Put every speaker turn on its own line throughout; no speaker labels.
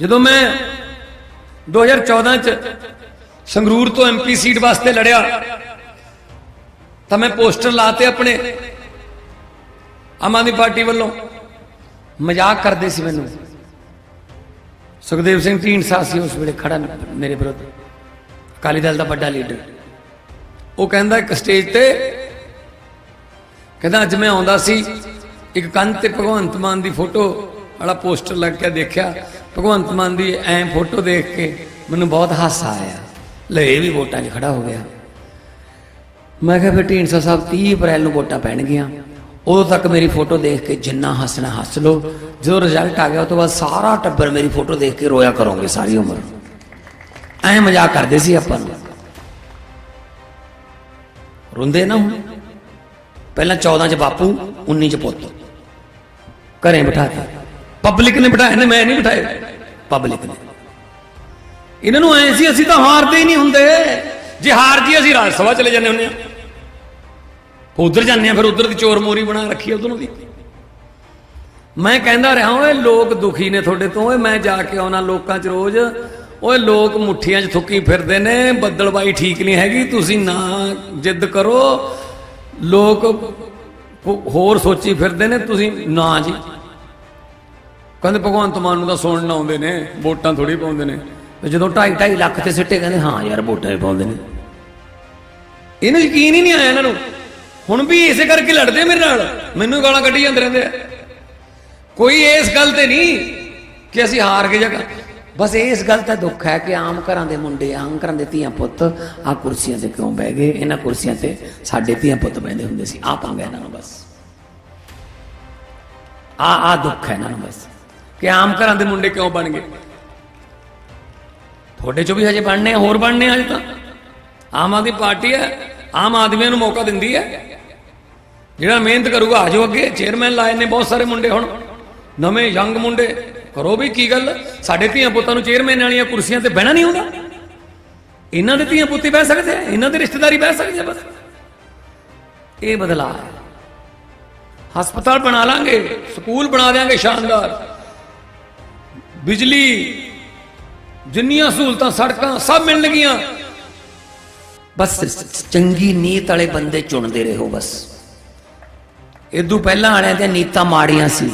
ਜਦੋਂ ਮੈਂ 2014 ਚ ਸੰਗਰੂਰ ਤੋਂ ਐਮਪੀ ਸੀਟ ਵਾਸਤੇ ਲੜਿਆ, ਤਾਂ ਮੈਂ ਪੋਸਟਰ ਲਾਤੇ ਆਪਣੇ ਆਮ ਆਦਮੀ ਪਾਰਟੀ ਵੱਲੋਂ। ਮਜ਼ਾਕ ਕਰਦੇ ਸੀ ਮੈਨੂੰ। ਸੁਖਦੇਵ ਸਿੰਘ ਢੀਂਡਸਾ ਸੀ ਉਸ ਵੇਲੇ ਖੜਾ ਮੇਰੇ ਵਿਰੁੱਧ। ਅਕਾਲੀ ਦਲ ਦਾ ਵੱਡਾ ਲੀਡਰ। ਉਹ ਕਹਿੰਦਾ ਇੱਕ ਸਟੇਜ ਤੇ, ਕਹਿੰਦਾ ਅੱਜ ਮੈਂ ਆਉਂਦਾ ਸੀ, ਇੱਕ ਕੰਧ ਤੇ ਭਗਵੰਤ ਮਾਨ ਦੀ ਫੋਟੋ ਵਾਲਾ ਪੋਸਟਰ ਲੱਗ ਕੇ ਦੇਖਿਆ। ਭਗਵੰਤ ਮਾਨ ਦੀ ਐ ਫੋਟੋ ਦੇਖ ਕੇ ਮੈਨੂੰ ਬਹੁਤ ਹਾਸਾ ਆਇਆ। ਲੈ, ਇਹ ਵੀ ਵੋਟਾਂ 'ਚ ਖੜਾ ਹੋ ਗਿਆ। ਮੈਂ ਕਿਹਾ, ਫਿਰ ਢੀਂਡਸਾ ਸਾਹਿਬ 30 ਅਪ੍ਰੈਲ ਨੂੰ ਵੋਟਾਂ ਪੈਣਗੀਆਂ। ਉਦੋਂ ਤੱਕ ਮੇਰੀ ਫੋਟੋ ਦੇਖ ਕੇ ਜਿੰਨਾ ਹੱਸਣਾ ਹੱਸ ਲਓ। ਜਦੋਂ ਰਿਜ਼ਲਟ ਆ ਗਿਆ ਉਸ ਤੋਂ ਬਾਅਦ ਸਾਰਾ ਟੱਬਰ ਮੇਰੀ ਫੋਟੋ ਦੇਖ ਕੇ ਰੋਇਆ ਕਰੋਗੇ, ਸਾਰੀ ਉਮਰ। ਐ ਮਜ਼ਾਕ ਕਰਦੇ ਸੀ ਆਪਾਂ ਨੂੰ। ਰੋਂਦੇ ਨਾ ਹੁਣ। ਪਹਿਲਾਂ 14 ਚ ਬਾਪੂ 19 ਚ ਪੁੱਤ। ਘਰੇ ਬਿਠਾਤਾ ਪਬਲਿਕ ਨੇ ਬਿਠਾਏ ਨੇ, ਮੈਂ ਨਹੀਂ ਬਿਠਾਏ। ਪਬਲਿਕ ਨੇ। ਇਹਨਾਂ ਨੂੰ ਐ ਸੀ, ਅਸੀਂ ਤਾਂ ਹਾਰਦੇ ਹੀ ਨਹੀਂ ਹੁੰਦੇ। ਜੇ ਹਾਰ ਜੀ ਅਸੀਂ ਰਾਜ ਸਭਾ ਚਲੇ ਜਾਂਦੇ ਹੁੰਦੇ ਆ। ਉਧਰ ਜਾਂਦੇ ਆ, ਫਿਰ ਉਧਰ ਦੀ ਚੋਰ ਮੋਰੀ ਬਣਾ ਰੱਖੀ ਉਧਰੋਂ ਦੀ ਮੈਂ ਕਹਿੰਦਾ ਰਿਹਾ, ਓਏ ਲੋਕ ਦੁਖੀ ਨੇ ਤੁਹਾਡੇ ਤੋਂ, ਓਏ ਮੈਂ ਜਾ ਕੇ ਆਉਣਾ ਲੋਕਾਂ 'ਚ ਰੋਜ਼। ਓਏ ਲੋਕ ਮੁੱਠੀਆਂ 'ਚ ਥੁੱਕੀ ਫਿਰਦੇ ਨੇ ਬੱਦਲਬਾਈ ਠੀਕ ਨਹੀਂ ਹੈਗੀ, ਤੁਸੀਂ ਨਾ ਜਿੱਦ ਕਰੋ। ਲੋਕ ਹੋਰ ਸੋਚੀ ਫਿਰਦੇ ਨੇ, ਤੁਸੀਂ ਨਾ ਜੀ। ਕਹਿੰਦੇ ਭਗਵੰਤ ਮਾਨ ਨੂੰ ਤਾਂ ਸੁਣਨ ਆਉਂਦੇ ਨੇ, ਵੋਟਾਂ ਥੋੜੀ ਪਾਉਂਦੇ ਨੇ। ਤੇ ਜਦੋਂ 2.5 2.5 ਲੱਖ ਤੇ ਸਿੱਟੇ ਕਹਿੰਦੇ, ਹਾਂ ਯਾਰ, ਵੋਟਾਂ ਹੀ ਪਾਉਂਦੇ ਨੇ। ਇਹਨੂੰ ਯਕੀਨ ਹੀ ਨਹੀਂ ਆਇਆ ਇਹਨਾਂ ਨੂੰ। ਹੁਣ ਵੀ ਇਸੇ ਕਰਕੇ ਲੜਦੇ ਮੇਰੇ ਨਾਲ। ਮੈਨੂੰ ਗਾਲਾਂ ਕੱਢੀ ਜਾਂਦੇ ਰਹਿੰਦੇ ਆ। ਕੋਈ ਇਸ ਗੱਲ ਤੇ ਨਹੀਂ ਕਿ ਅਸੀਂ ਹਾਰ ਗਏ ਜਗਾ ਬਸ ਇਸ ਗੱਲ ਦਾ ਦੁੱਖ ਹੈ ਕਿ ਆਮ ਘਰਾਂ ਦੇ ਮੁੰਡੇ, ਆਮ ਘਰਾਂ ਦੇ ਧੀਆਂ ਪੁੱਤ ਆ ਕੁਰਸੀਆਂ ਤੇ ਕਿਉਂ ਬਹਿ ਗਏ? ਇਹਨਾਂ ਕੁਰਸੀਆਂ ਤੇ ਸਾਡੇ ਧੀਆਂ ਪੁੱਤ ਬਹਿੰਦੇ ਹੁੰਦੇ ਸੀ। ਆ ਪੰਗਾ ਇਹਨਾਂ ਨੂੰ ਬਸ। ਆ ਆ ਦੁੱਖ ਹੈ ਇਹਨਾਂ ਨੂੰ ਬਸ। ਕਿ ਆਮ ਘਰਾਂ ਦੇ ਮੁੰਡੇ ਕਿਉਂ ਬਣ ਗਏ? ਤੁਹਾਡੇ ਚੋਂ ਵੀ ਹਜੇ ਬਣਨੇ ਹੋਰ ਬਣਨੇ ਆ ਹਜੇ ਤਾਂ। ਆਮ ਆਦਮੀ ਪਾਰਟੀ ਹੈ, ਆਮ ਆਦਮੀਆਂ ਨੂੰ ਮੌਕਾ ਦਿੰਦੀ ਹੈ। ਜਿਹੜਾ ਮਿਹਨਤ ਕਰੂਗਾ ਆ ਅੱਗੇ। ਚੇਅਰਮੈਨ ਲਾਏ ਨੇ ਬਹੁਤ ਸਾਰੇ ਮੁੰਡੇ ਹੁਣ। ਨਵੇਂ ਯੰਗ ਮੁੰਡੇ। ਕਰੋ ਵੀ ਕੀ ਗੱਲ? ਸਾਡੇ ਧੀਆਂ ਪੁੱਤਾਂ ਨੂੰ ਚੇਅਰਮੈਨ ਵਾਲੀਆਂ ਕੁਰਸੀਆਂ ਤੇ ਬਹਿਣਾ ਨਹੀਂ ਹੁੰਦਾ ਇਹਨਾਂ ਦੇ ਧੀਆਂ ਪੁੱਤੀ ਬਹਿ ਸਕਦੇ ਆ, ਇਹਨਾਂ ਦੇ ਰਿਸ਼ਤੇਦਾਰੀ ਬਹਿ ਸਕਦੇ ਆ ਬਸ। ਇਹ ਬਦਲਾਅ ਹੈ। ਹਸਪਤਾਲ ਬਣਾ ਲਾਂਗੇ, ਸਕੂਲ ਬਣਾ ਦੇਾਂਗੇ ਸ਼ਾਨਦਾਰ। ਬਿਜਲੀ, ਜਿੰਨੀਆਂ ਸਹੂਲਤਾਂ ਸੜਕਾਂ ਸਭ ਮਿਲਣਗੀਆਂ ਬਸ ਚੰਗੀ ਨੀਤ ਵਾਲੇ ਬੰਦੇ ਚੁਣਦੇ ਰਹੋ ਬਸ। ਇਦੋਂ ਪਹਿਲਾਂ ਵਾਲਿਆਂ ਦੀਆਂ ਨੀਤਾਂ ਮਾੜੀਆਂ ਸੀ।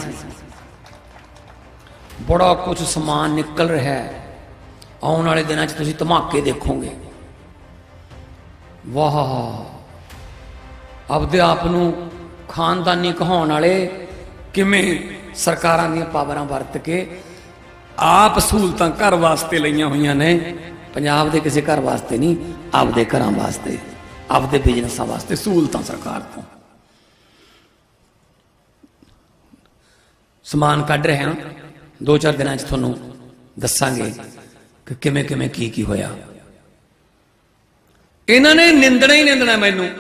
ਬੜਾ ਕੁਝ ਸਮਾਨ ਨਿਕਲ ਰਿਹਾ ਹੈ। ਆਉਣ ਵਾਲੇ ਦਿਨਾਂ 'ਚ ਤੁਸੀਂ ਧਮਾਕੇ ਦੇਖੋਗੇ। ਵਾਹ। ਆਪਦੇ ਆਪ ਨੂੰ ਖਾਨਦਾਨੀ ਕਹਾਉਣ ਵਾਲੇ ਕਿਵੇਂ ਸਰਕਾਰਾਂ ਦੀਆਂ ਪਾਵਰਾਂ ਵਰਤ ਕੇ ਆਪ ਸਹੂਲਤਾਂ ਘਰ ਵਾਸਤੇ ਲਈਆਂ ਹੋਈਆਂ ਨੇ। ਪੰਜਾਬ ਦੇ ਕਿਸੇ ਘਰ ਵਾਸਤੇ ਨਹੀਂ, ਆਪਦੇ ਘਰਾਂ ਵਾਸਤੇ, ਆਪਦੇ ਬਿਜ਼ਨਸਾਂ ਵਾਸਤੇ ਸਹੂਲਤਾਂ ਸਰਕਾਰ ਤੋਂ। ਸਮਾਨ ਕੱਢ ਰਹੇ ਹਾਂ। ਦੋ ਚਾਰ ਦਿਨਾਂ 'ਚ ਤੁਹਾਨੂੰ ਦੱਸਾਂਗੇ ਕਿ ਕਿਵੇਂ ਕਿਵੇਂ ਕੀ ਕੀ ਹੋਇਆ। ਇਹਨਾਂ ਨੇ ਨਿੰਦਣਾ ਹੀ ਨਿੰਦਣਾ ਮੈਨੂੰ।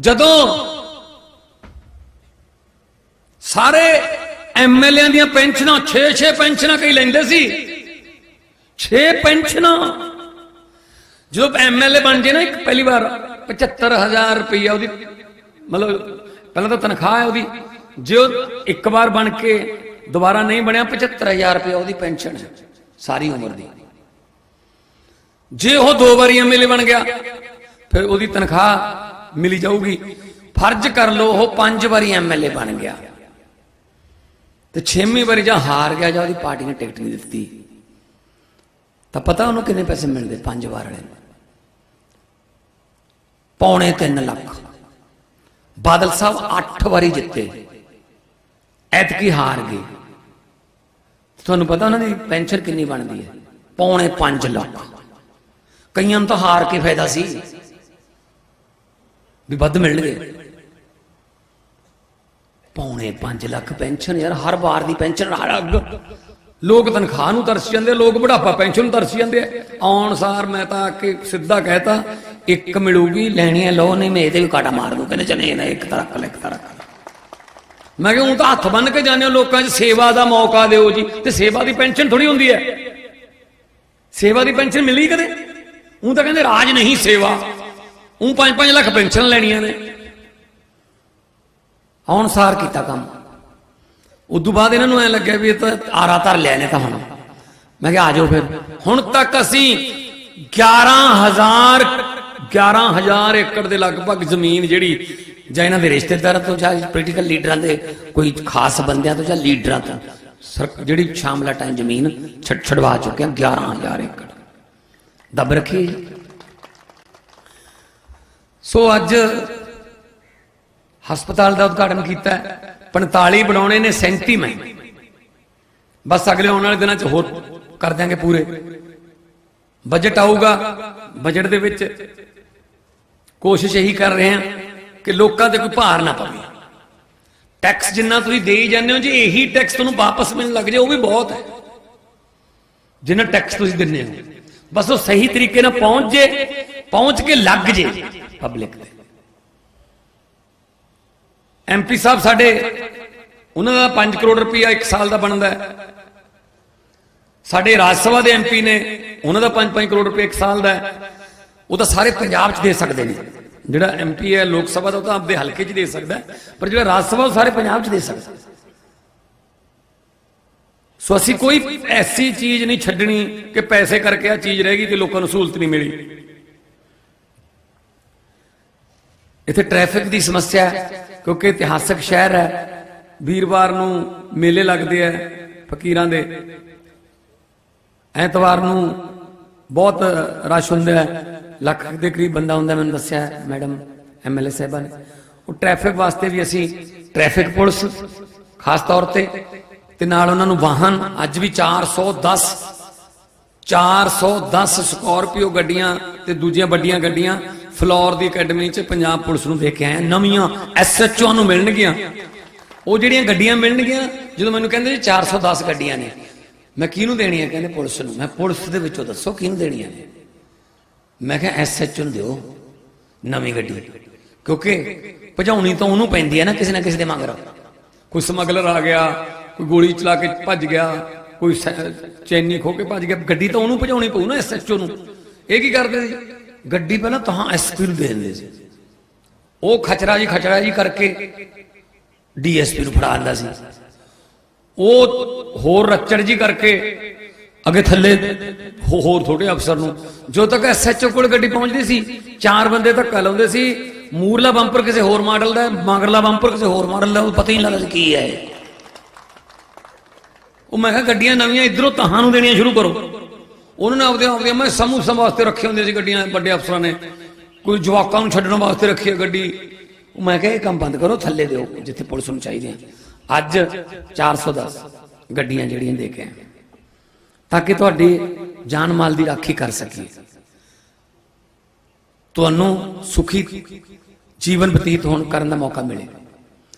ਜਦੋਂ ਸਾਰੇ ਐਮਐਲਏਆਂ ਦੀਆਂ ਪੈਨਸ਼ਨਾਂ 6-6 ਪੈਨਸ਼ਨਾਂ ਕਈ ਲੈਂਦੇ ਸੀ। 6 ਪੈਨਸ਼ਨਾਂ। ਜਦੋਂ ਐਮਐਲਏ ਬਣ ਜੇ ਨਾ ਇੱਕ, ਪਹਿਲੀ ਵਾਰ 75000 ਰੁਪਈਆ ਉਹਦੀ, ਮਤਲਬ ਪਹਿਲਾਂ ਤਾਂ ਤਨਖਾਹ ਹੈ ਉਹਦੀ। ਜੇ ਉਹ ਇੱਕ ਵਾਰ ਬਣ ਕੇ ਦੁਬਾਰਾ ਨਹੀਂ ਬਣਿਆ 75000 ਰੁਪਏ ਉਹਦੀ ਪੈਨਸ਼ਨ ਹੈ, ਸਾਰੀ ਉਮਰ ਦੀ। ਜੇ ਉਹ ਦੋ ਵਾਰੀ ਐਮਐਲਏ ਬਣ ਗਿਆ, ਫਿਰ ਉਹਦੀ ਤਨਖਾਹ ਮਿਲੀ ਜਾਊਗੀ। ਫਰਜ਼ ਕਰ ਲਓ, ਉਹ ਪੰਜ ਵਾਰੀ ਐਮਐਲਏ ਬਣ ਗਿਆ। ਤੇ ਛੇਵੀਂ ਵਾਰੀ ਜਾਂ ਹਾਰ ਗਿਆ ਜਾਂ ਉਹਦੀ ਪਾਰਟੀ ਨੇ ਟਿਕਟ ਨਹੀਂ ਦਿੱਤੀ, ਤਾਂ ਪਤਾ ਉਹਨੂੰ ਕਿੰਨੇ ਪੈਸੇ ਮਿਲਦੇ ਪੰਜ ਵਾਰ ਵਾਲੇ ਨੂੰ? ਪੌਣੇ 3 ਲੱਖ। ਬਾਦਲ ਸਾਹਿਬ 8 ਵਾਰੀ ਜਿੱਤੇ। ਐਤਕੀ ਹਾਰ ਗਏ। ਤੁਹਾਨੂੰ ਪਤਾ ਉਹਨਾਂ ਦੀ ਪੈਨਸ਼ਨ ਕਿੰਨੀ ਬਣਦੀ ਹੈ? ਪੌਣੇ 5 ਲੱਖ। ਕਈਆਂ ਨੂੰ ਤਾਂ ਹਾਰ ਕੇ ਫਾਇਦਾ ਸੀ। ਵੀ ਵੱਧ ਮਿਲਣਗੇ। ਪੌਣੇ 5 ਲੱਖ ਪੈਨਸ਼ਨ ਯਾਰ, ਹਰ ਵਾਰ ਦੀ ਪੈਨਸ਼ਨ ਲੋਕ ਤਨਖਾਹ ਨੂੰ ਤਰਸ ਜਾਂਦੇ ਲੋਕ ਬੁਢਾਪਾ ਪੈਨਸ਼ਨ ਨੂੰ ਤਰਸ ਜਾਂਦੇ ਆ। ਆਉਣ ਸਾਰ ਮੈਂ ਤਾਂ ਆ ਸਿੱਧਾ ਕਹਿਤਾ, ਇੱਕ ਮਿਲੂਗੀ ਲੈਣੀ ਹੈ ਲੋ ਨਹੀਂ ਮੈਂ ਇਹਦੇ ਵੀ ਕਾਟਾ ਮਾਰ ਦੂੰ, ਕਹਿੰਦੇ ਚਲੇ ਨਾ ਇੱਕ ਤਰ੍ਹਾਂ ਲੈ ਇੱਕ ਤਰ੍ਹਾਂ ਕਰ। ਮੈਂ ਕਿਹਾ, ਹੁਣ ਤਾਂ ਹੱਥ ਬੰਨ ਕੇ ਜਾਂਦੇ ਹੋ ਲੋਕਾਂ 'ਚ, ਸੇਵਾ ਦਾ ਮੌਕਾ ਦਿਓ ਜੀ, ਤੇ ਸੇਵਾ ਦੀ ਪੈਨਸ਼ਨ ਥੋੜੀ ਹੁੰਦੀ ਹੈ। ਸੇਵਾ ਦੀ ਪੈਨਸ਼ਨ ਮਿਲੀ ਕਦੇ? ਉਹ ਤਾਂ ਕਹਿੰਦੇ ਰਾਜ ਨਹੀਂ ਸੇਵਾ। ਉਹ 5-5 ਲੱਖ ਪੈਨਸ਼ਨ ਲੈਣੀਆਂ ਨੇ। ਅਨੁਸਾਰ ਕੀਤਾ ਕੰਮ। ਉਦੋਂ ਬਾਅਦ ਇਹਨਾਂ ਨੂੰ ਐ ਲੱਗਿਆ ਵੀ ਇਹ ਤਾਂ ਆਰਾ ਧਰ ਲਿਆ ਨੇ ਤਾਂ ਹੁਣ। ਮੈਂ ਕਿਹਾ, ਆ ਜਾਓ ਫਿਰ। ਹੁਣ ਤੱਕ ਅਸੀਂ 11000 11000 ਏਕੜ ਦੇ ਲਗਭਗ ਜ਼ਮੀਨ ਜਿਹੜੀ, ਜਾਂ ਇਹਨਾਂ ਦੇ ਰਿਸ਼ਤੇਦਾਰਾਂ ਤੋਂ, ਜਾਂ ਪੋਲੀਟੀਕਲ ਲੀਡਰਾਂ ਦੇ, ਕੋਈ ਖਾਸ ਬੰਦਿਆਂ ਤੋਂ, ਜਾਂ ਲੀਡਰਾਂ ਤੋਂ, ਸਰ- ਜਿਹੜੀ ਸ਼ਾਮਲਾ ਟਾਈਮ ਜ਼ਮੀਨ ਛੱਡ ਛਡਵਾ ਚੁੱਕੇ ਹਾਂ 11000 ਏਕੜ। ਦਬ ਰੱਖੀ ਸੋ ਅੱਜ ਹਸਪਤਾਲ ਦਾ ਉਦਘਾਟਨ ਕੀਤਾ ਹੈ। 45 ਬਣਾਉਣੇ ਨੇ 37 ਮੈਂ ਬਸ ਅਗਲੇ ਆਉਣ ਵਾਲੇ ਦਿਨਾਂ 'ਚ ਹੋਰ ਕਰ ਦਿਆਂਗੇ ਪੂਰੇ। ਬਜਟ ਆਊਗਾ ਬਜਟ ਦੇ ਵਿੱਚ ਕੋਸ਼ਿਸ਼ ਇਹੀ ਕਰ ਰਹੇ ਹਾਂ ਕਿ ਲੋਕਾਂ ਤੇ ਕੋਈ ਭਾਰ ਨਾ ਪਵੇ। ਟੈਕਸ ਜਿੰਨਾ ਤੁਸੀਂ ਦੇਈ ਜਾਂਦੇ ਹੋ ਜੇ, ਇਹੀ ਟੈਕਸ ਤੁਹਾਨੂੰ ਵਾਪਸ ਮਿਲਣ ਲੱਗ ਜਾਏ, ਉਹ ਵੀ ਬਹੁਤ ਹੈ। ਜਿੰਨਾ ਟੈਕਸ ਤੁਸੀਂ ਦਿੰਦੇ ਹੋ। ਬਸ ਉਹ ਸਹੀ ਤਰੀਕੇ ਨਾਲ ਪਹੁੰਚ ਜੇ, ਪਹੁੰਚ ਕੇ ਲੱਗ ਜੇ ਪਬਲਿਕ ਤੇ। ਐਮਪੀ ਸਾਹਿਬ ਸਾਡੇ, ਉਹਨਾਂ ਦਾ 5 ਕਰੋੜ ਰੁਪਇਆ ਇੱਕ ਸਾਲ ਦਾ ਬਣਦਾ ਹੈ। ਸਾਡੇ ਰਾਜ ਸਭਾ ਦੇ ਐਮਪੀ ਨੇ ਉਹਨਾਂ ਦਾ 5-5 ਕਰੋੜ ਰੁਪਏ ਇੱਕ ਸਾਲ ਦਾ ਉਹ ਤਾਂ ਸਾਰੇ ਪੰਜਾਬ 'ਚ ਦੇ ਸਕਦੇ ਨੇ। ਜਿਹੜਾ ਐਮਪੀ ਹੈ, ਲੋਕ ਸਭਾ ਦਾ ਉਹ ਤਾਂ ਆਪਦੇ ਹਲਕੇ 'ਚ ਦੇ ਸਕਦਾ ਪਰ ਜਿਹੜਾ ਰਾਜ ਸਭਾ ਉਹ ਸਾਰੇ ਪੰਜਾਬ 'ਚ ਦੇ ਸਕਦਾ ਸੋ ਅਸੀਂ ਕੋਈ ਐਸੀ ਚੀਜ਼ ਨਹੀਂ ਛੱਡਣੀ ਕਿ ਪੈਸੇ ਕਰਕੇ ਆ ਚੀਜ਼ ਰਹਿ ਗਈ ਤੇ ਲੋਕਾਂ ਨੂੰ ਸਹੂਲਤ ਨਹੀਂ ਮਿਲੀ। ਇੱਥੇ ਟ੍ਰੈਫਿਕ ਦੀ ਸਮੱਸਿਆ ਹੈ। ਕਿਉਂਕਿ ਇਤਿਹਾਸਕ ਸ਼ਹਿਰ ਹੈ। ਵੀਰਵਾਰ ਨੂੰ ਮੇਲੇ ਲੱਗਦੇ ਆ ਫਕੀਰਾਂ ਦੇ। ਐਤਵਾਰ ਨੂੰ ਬਹੁਤ ਰਸ਼ ਹੁੰਦਾ ਹੈ। ਲੱਖ ਦੇ ਕਰੀਬ ਬੰਦਾ ਹੁੰਦਾ, ਮੈਨੂੰ ਦੱਸਿਆ ਹੈ ਮੈਡਮ ਐਮਐਲਏ ਸਾਹਿਬਾਂ ਨੇ। ਉਹ ਟ੍ਰੈਫਿਕ ਵਾਸਤੇ ਵੀ ਅਸੀਂ ਟ੍ਰੈਫਿਕ ਪੁਲਿਸ ਖਾਸ ਤੌਰ ਤੇ ਤੇ ਨਾਲ ਉਹਨਾਂ ਨੂੰ ਵਾਹਨ, ਅੱਜ ਵੀ 410 410 ਸਕੋਰਪੀਓ ਗੱਡੀਆਂ ਤੇ ਦੂਜੀਆਂ ਵੱਡੀਆਂ ਗੱਡੀਆਂ ਫਲੋਰ ਦੀ ਅਕੈਡਮੀ ਚ ਪੰਜਾਬ ਪੁਲਿਸ ਨੂੰ ਦੇ ਕੇ ਆਏ ਹਾਂ। ਨਵੀਆਂ ਐਸਐਚਓ ਨੂੰ ਮਿਲਣਗੀਆਂ। ਉਹ ਜਿਹੜੀਆਂ ਗੱਡੀਆਂ ਮਿਲਣਗੀਆਂ, ਜਦੋਂ ਮੈਨੂੰ ਕਹਿੰਦੇ ਜੀ 410 ਗੱਡੀਆਂ ਨੇ, ਮੈਂ ਕਿਹਨੂੰ ਦੇਣੀਆਂ? ਕਹਿੰਦੇ ਪੁਲਿਸ ਨੂੰ। ਮੈਂ ਪੁਲਿਸ ਦੇ ਵਿੱਚੋਂ ਦੱਸੋ ਕਿਹਨੂੰ ਦੇਣੀਆਂ ਨੇ? ਮੈਂ ਕਿਹਾ ਐਸਐਚਓ ਨੂੰ ਦਿਓ, ਨਵੀਂ ਗੱਡੀ। ਕਿਉਂਕਿ ਭਜਾਉਣੀ ਤਾਂ ਉਹਨੂੰ ਪੈਂਦੀ ਹੈ ਨਾ ਕਿਸੇ ਨਾ ਕਿਸੇ ਦੇ ਮਗਰ। ਕੋਈ ਸਮਗਲਰ ਆ ਗਿਆ, ਕੋਈ ਗੋਲੀ ਚਲਾ ਕੇ ਭੱਜ ਗਿਆ, ਕੋਈ ਚੈਨੀ ਖੋ ਕੇ ਭੱਜ ਗਿਆ, ਗੱਡੀ ਤਾਂ ਉਹਨੂੰ ਭਜਾਉਣੀ ਪਊ ਨਾ ਐਸਐਚਓ ਨੂੰ। ਇਹ ਕੀ ਕਰਦੇ ਸੀ ਗੱਡੀ ਪਹਿਲਾਂ ਤਾਂ ਐਸਪੀ ਨੂੰ ਦੇ ਦਿੰਦੇ ਸੀ। ਉਹ ਖਚਰਾ ਜੀ ਖਚਰਾ ਜੀ ਕਰਕੇ ਡੀਐਸਪੀ ਨੂੰ ਫੜਾ ਦਿੰਦਾ ਸੀ। ਉਹ ਹੋਰ ਰੱਚੜ ਜੀ ਕਰਕੇ ਅੱਗੇ ਥੱਲੇ ਹੋਰ ਥੋੜੇ ਅਫਸਰ ਨੂੰ। ਜੋ ਤੱਕ ਐਸਐਚਓ ਕੋਲ ਗੱਡੀ ਪਹੁੰਚਦੀ ਸੀ ਚਾਰ ਬੰਦੇ ਧੱਕਾ ਲਾਉਂਦੇ ਸੀ। ਮੂਰਲਾ ਬੰਪਰ ਕਿਸੇ ਹੋਰ ਮਾਡਲ ਦਾ ਹੈ, ਮਗਰਲਾ ਬੰਪਰ ਕਿਸੇ ਹੋਰ ਮਾਡਲ ਦਾ ਉਹ ਪਤਾ ਹੀ ਨਹੀਂ ਲੱਗਦਾ ਸੀ ਕੀ ਹੈ ਉਹ ਮੈਂ ਕਿਹਾ ਗੱਡੀਆਂ ਨਵੀਆਂ ਇਧਰੋਂ ਤਹਾਂ ਨੂੰ ਦੇਣੀਆਂ ਸ਼ੁਰੂ ਕਰੋ। ਉਹਨਾਂ ਨੇ ਆਪਦੇ ਆਪਦੇ ਮੈਂ ਸਮੂਹ ਸਮ ਵਾਸਤੇ ਰੱਖੇ ਹੁੰਦੇ ਸੀ ਗੱਡੀਆਂ, ਵੱਡੇ ਅਫਸਰਾਂ ਨੇ। ਕੋਈ ਜਵਾਕਾਂ ਨੂੰ ਛੱਡਣ ਵਾਸਤੇ ਰੱਖੀ ਹੈ ਗੱਡੀ। ਮੈਂ ਕਿਹਾ, ਇਹ ਕੰਮ ਬੰਦ ਕਰੋ, ਥੱਲੇ ਦਿਓ, ਜਿੱਥੇ ਪੁਲਿਸ ਨੂੰ ਚਾਹੀਦੇ ਆ ਅੱਜ 410 ਗੱਡੀਆਂ ਜਿਹੜੀਆਂ ਦੇ ਕੇ ਆਏ ਤਾਂ ਕਿ ਤੁਹਾਡੀ ਜਾਨ ਮਾਲ ਦੀ ਰਾਖੀ ਕਰ ਸਕੀਏ। ਤੁਹਾਨੂੰ ਸੁਖੀ ਜੀਵਨ ਬਤੀਤ ਹੋਣ ਕਰਨ ਦਾ ਮੌਕਾ ਮਿਲੇ।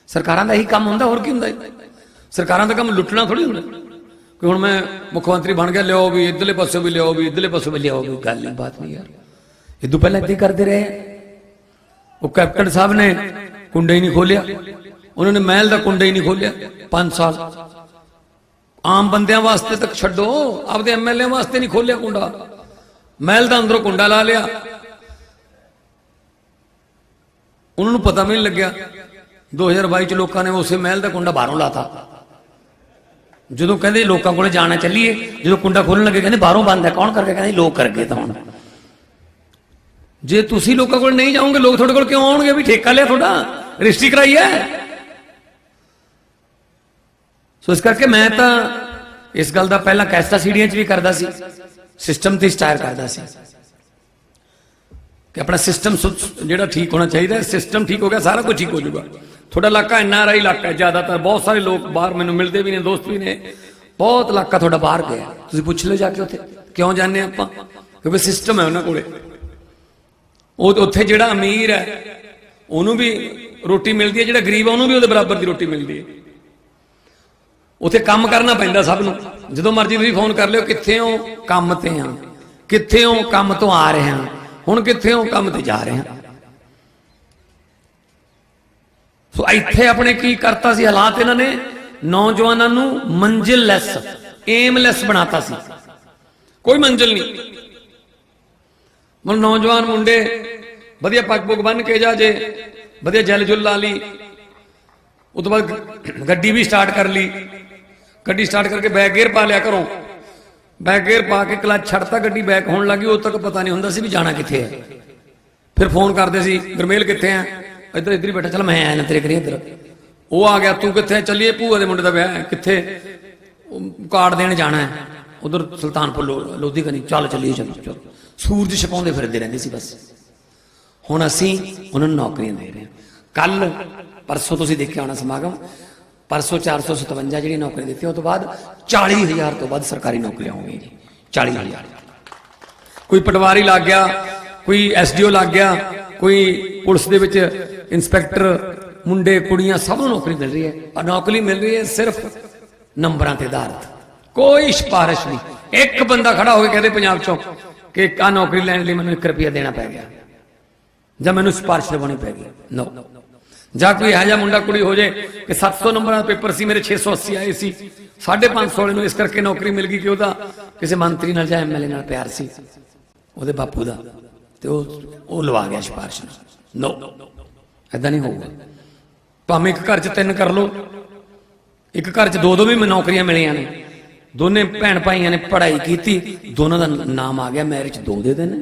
ਸਰਕਾਰਾਂ ਦਾ ਇਹੀ ਕੰਮ ਹੁੰਦਾ, ਹੋਰ ਕੀ ਹੁੰਦਾ ਸਰਕਾਰਾਂ ਦਾ ਕੰਮ ਲੁੱਟਣਾ ਥੋੜੀ ਹੁੰਦਾ। ਕਿ ਹੁਣ ਮੈਂ ਮੁੱਖ ਮੰਤਰੀ ਬਣ ਗਿਆ, ਲਿਆਓ ਵੀ, ਇਧਰਲੇ ਪਾਸੇ ਵੀ ਲਿਆਓ ਵੀ, ਇਧਰਲੇ ਪਾਸੇ ਵੀ ਲਿਆਓ ਵੀ, ਗੱਲ ਨਹੀਂ, ਬਾਤ ਨਹੀਂ ਯਾਰ। ਇਹ ਤੋਂ ਪਹਿਲਾਂ ਇੱਦਾਂ ਕਰਦੇ ਰਹੇ। ਉਹ ਕੈਪਟਨ ਸਾਹਿਬ ਨੇ ਕੁੰਡਾ ਹੀ ਨਹੀਂ ਖੋਲਿਆ ਉਹਨਾਂ ਨੇ ਮਹਿਲ ਦਾ ਕੁੰਡਾ ਹੀ ਨਹੀਂ ਖੋਲਿਆ 5 ਸਾਲ। ਆਮ ਬੰਦਿਆਂ ਵਾਸਤੇ ਤੱਕ ਛੱਡੋ, ਆਪਦੇ ਐਮਐਲਏ ਵਾਸਤੇ ਨਹੀਂ ਖੋਲਿਆ ਕੁੰਡਾ। ਮਹਿਲ ਦਾ ਅੰਦਰੋਂ ਕੁੰਡਾ ਲਾ ਲਿਆ। ਉਹਨਾਂ ਨੂੰ ਪਤਾ ਵੀ ਨਹੀਂ ਲੱਗਿਆ। 2022 ਚ ਲੋਕਾਂ ਨੇ ਉਸੇ ਮਹਿਲ ਦਾ ਕੁੰਡਾ ਬਾਹਰੋਂ ਲਾਤਾ। ਜਦੋਂ ਕਹਿੰਦੇ ਲੋਕਾਂ ਕੋਲੇ ਜਾਣਾ ਚੱਲੀਏ, ਜਦੋਂ ਕੁੰਡਾ ਖੋਲਣ ਲੱਗੇ, ਕਹਿੰਦੇ ਬਾਹਰੋਂ ਬੰਦ ਹੈ, ਕੌਣ ਕਰਕੇ ਕਹਿੰਦੇ ਲੋਕ ਕਰ ਗਏ ਤਾਂ ਹੁਣ। ਜੇ ਤੁਸੀਂ ਲੋਕਾਂ ਕੋਲ ਨਹੀਂ ਜਾਓਗੇ, ਲੋਕ ਤੁਹਾਡੇ ਕੋਲ ਕਿਉਂ ਆਉਣਗੇ? ਵੀ ਠੇਕਾ ਲਿਆ ਤੁਹਾਡਾ, ਰਜਿਸਟਰੀ ਕਰਾਈ ਹੈ। ਸੋ ਇਸ ਕਰਕੇ ਮੈਂ ਤਾਂ ਇਸ ਗੱਲ ਦਾ ਪਹਿਲਾਂ ਕੈਸਟਾ ਸੀੜੀਆਂ 'ਚ ਵੀ ਕਰਦਾ ਸੀ, ਸਿਸਟਮ ਤੇ ਸਟਾਰ ਕਰਦਾ ਸੀ। ਕਿ ਆਪਣਾ ਸਿਸਟਮ ਜਿਹੜਾ ਠੀਕ ਹੋਣਾ ਚਾਹੀਦਾ, ਸਿਸਟਮ ਠੀਕ ਹੋ ਗਿਆ, ਸਾਰਾ ਕੁਝ ਠੀਕ ਹੋ ਜਾਊਗਾ। ਤੁਹਾਡਾ ਇਲਾਕਾ ਇੰਨਾ ਐਨਆਰਆਈ ਇਲਾਕਾ ਹੈ, ਜ਼ਿਆਦਾਤਰ ਬਹੁਤ ਸਾਰੇ ਲੋਕ ਬਾਹਰ ਮੈਨੂੰ ਮਿਲਦੇ ਵੀ ਨੇ, ਦੋਸਤ ਵੀ ਨੇ। ਬਹੁਤ ਇਲਾਕਾ ਤੁਹਾਡਾ ਬਾਹਰ ਗਿਆ। ਤੁਸੀਂ ਪੁੱਛ ਲਓ ਜਾ ਕੇ ਉੱਥੇ, ਕਿਉਂ ਜਾਂਦੇ ਆਪਾਂ? ਕਿਉਂਕਿ ਸਿਸਟਮ ਹੈ ਉਹਨਾਂ ਕੋਲੇ। ਉਹ ਉੱਥੇ ਜਿਹੜਾ ਅਮੀਰ ਹੈ, ਉਹਨੂੰ ਵੀ ਰੋਟੀ ਮਿਲਦੀ ਹੈ, ਜਿਹੜਾ ਗਰੀਬ ਹੈ, ਉਹਨੂੰ ਵੀ ਉਹਦੇ ਬਰਾਬਰ ਦੀ ਰੋਟੀ ਮਿਲਦੀ ਹੈ। ਉੱਥੇ ਕੰਮ ਕਰਨਾ ਪੈਂਦਾ ਸਭ ਨੂੰ। ਜਦੋਂ ਮਰਜ਼ੀ ਤੁਸੀਂ ਫੋਨ ਕਰ ਲਿਓ, ਕਿੱਥੇ ਹੋ? ਕੰਮ ਤੇ ਆ ਕਿੱਥੇ ਹੋ? ਕੰਮ ਤੋਂ ਆ ਰਹੇ ਹਾਂ। ਹੁਣ ਕਿੱਥੇ ਹੋ? ਕੰਮ ਤੇ ਜਾ ਰਹੇ ਹਾਂ। ਸੋ ਇੱਥੇ ਆਪਣੇ ਕੀ ਕਰਤਾ ਸੀ ਹਾਲਾਤ ਇਹਨਾਂ ਨੇ? ਨੌਜਵਾਨਾਂ ਨੂੰ ਮੰਜ਼ਿਲ ਲੈਸ ਏਮਲੈਸ ਬਣਾਤਾ ਸੀ। ਕੋਈ ਮੰਜ਼ਿਲ ਨਹੀਂ। ਮਨ ਨੌਜਵਾਨ ਮੁੰਡੇ ਵਧੀਆ ਪੱਗ ਪੁੱਗ ਬੰਨ ਕੇ ਜਾ ਜੇ, ਵਧੀਆ ਜਲ ਜੁਲ ਲਾ ਲਈ। ਉਸ ਤੋਂ ਬਾਅਦ ਗੱਡੀ ਵੀ ਸਟਾਰਟ ਕਰ ਲਈ। ਗੱਡੀ ਸਟਾਰਟ ਕਰਕੇ ਬੈਕ ਗੇਅਰ ਪਾ ਲਿਆ ਘਰੋਂ। ਬੈਕ ਗੇਅਰ ਪਾ ਕੇ ਕਲੱਚ ਛੱਡਤਾ, ਗੱਡੀ ਬੈਕ ਹੋਣ ਲੱਗੀ। ਉਦੋਂ ਤੱਕ ਪਤਾ ਨਹੀਂ ਹੁੰਦਾ ਸੀ ਵੀ ਜਾਣਾ ਕਿੱਥੇ ਹੈ। ਫਿਰ ਫੋਨ ਕਰਦੇ ਸੀ, ਗਰਮੇਲ ਕਿੱਥੇ ਆ ਇੱਧਰ ਇੱਧਰ ਹੀ ਬੈਠਾ, ਚੱਲ ਮੈਂ ਆਇਆ ਨਾ ਤੇਰੇ ਕਰੀ ਇੱਧਰ। ਉਹ ਆ ਗਿਆ, ਤੂੰ ਕਿੱਥੇ? ਚੱਲੀਏ ਭੂਆ ਦੇ ਮੁੰਡੇ ਦਾ ਵਿਆਹ ਕਿੱਥੇ? ਕਾਰਡ ਦੇਣ ਜਾਣਾ ਹੈ। ਉਧਰ ਸੁਲਤਾਨਪੁਰ ਲੋਧੀ ਕਨੀ। ਚੱਲ ਚੱਲੀਏ, ਚਲੋ ਸੂਰਜ ਛਪਾਉਂਦੇ ਫਿਰਦੇ ਰਹਿੰਦੇ ਸੀ ਬਸ। ਹੁਣ ਅਸੀਂ ਉਹਨਾਂ ਨੂੰ ਨੌਕਰੀਆਂ ਦੇ ਰਹੇ ਹਾਂ। ਕੱਲ, ਪਰਸੋਂ ਤੁਸੀਂ ਦੇਖਿਆ ਹੋਣਾ ਸਮਾਗਮ। ਪਰਸੋਂ 457 ਜਿਹੜੀਆਂ ਨੌਕਰੀਆਂ ਦਿੱਤੀਆਂ ਉਹ ਤੋਂ ਬਾਅਦ 40000 ਤੋਂ ਵੱਧ ਸਰਕਾਰੀ ਨੌਕਰੀਆਂ ਹੋਣਗੀਆਂ ਜੀ। 40000 ਕੋਈ ਪਟਵਾਰੀ ਲੱਗ ਗਿਆ, ਕੋਈ ਐਸਡੀਓ ਲੱਗ ਗਿਆ ਕੋਈ ਪੁਲਿਸ ਦੇ ਵਿੱਚ ਇੰਸਪੈਕਟਰ, ਮੁੰਡੇ, ਕੁੜੀਆਂ ਸਭ ਨੂੰ ਨੌਕਰੀ ਮਿਲ ਰਹੀ ਹੈ। ਔਰ ਨੌਕਰੀ ਮਿਲ ਰਹੀ ਹੈ ਸਿਰਫ ਨੰਬਰਾਂ ਤੇ ਆਧਾਰਿਤ। ਕੋਈ ਸਿਫਾਰਿਸ਼ ਨਹੀਂ। ਇੱਕ ਬੰਦਾ ਖੜਾ ਹੋ ਕੇ ਕਹਿੰਦੇ ਪੰਜਾਬ ਚੋਂ ਕਿ ਆ ਨੌਕਰੀ ਲੈਣ ਲਈ ਮੈਨੂੰ 1 ਰੁਪਿਆ ਦੇਣਾ ਪੈ ਗਿਆ। ਜਾਂ ਮੈਨੂੰ ਸਿਫਾਰਿਸ਼ ਲਵਾਉਣੀ ਪੈ ਗਈ। ਨੋ ਜਾਂ ਕੋਈ ਇਹੋ ਜਿਹਾ ਮੁੰਡਾ, ਕੁੜੀ ਹੋ ਜੇ ਕਿ 700 ਨੰਬਰਾਂ ਦਾ ਪੇਪਰ ਸੀ, ਮੇਰੇ 680 ਆਏ ਸੀ। 550 ਵਾਲੇ ਨੂੰ ਇਸ ਕਰਕੇ ਨੌਕਰੀ ਮਿਲ ਗਈ ਕਿ ਉਹਦਾ ਕਿਸੇ ਮੰਤਰੀ ਨਾਲ ਜਾਂ ਐਮਐਲਏ ਨਾਲ ਪਿਆਰ ਸੀ। ਉਹਦੇ ਬਾਪੂ ਦਾ। ਤੇ ਉਹ ਉਹ ਲਵਾ ਗਿਆ ਸਿਫਾਰਿਸ਼ ਨੋ ਐਦਾਂ ਨਹੀਂ ਹੋਊਗਾ। ਭਾਵੇਂ ਇੱਕ ਘਰ 'ਚ ਤਿੰਨ ਕਰ ਲਓ। ਇੱਕ ਘਰ 'ਚ ਦੋ ਦੋ ਵੀ ਮੈਨੂੰ ਨੌਕਰੀਆਂ ਮਿਲੀਆਂ ਨੇ। ਦੋਨੇ ਭੈਣ ਭਾਈਆਂ ਨੇ ਪੜ੍ਹਾਈ ਕੀਤੀ। ਦੋਨਾਂ ਦਾ ਨਾਮ ਆ ਗਿਆ ਮੈਰਿਜ ਦੋ ਦੇ ਦਿਨ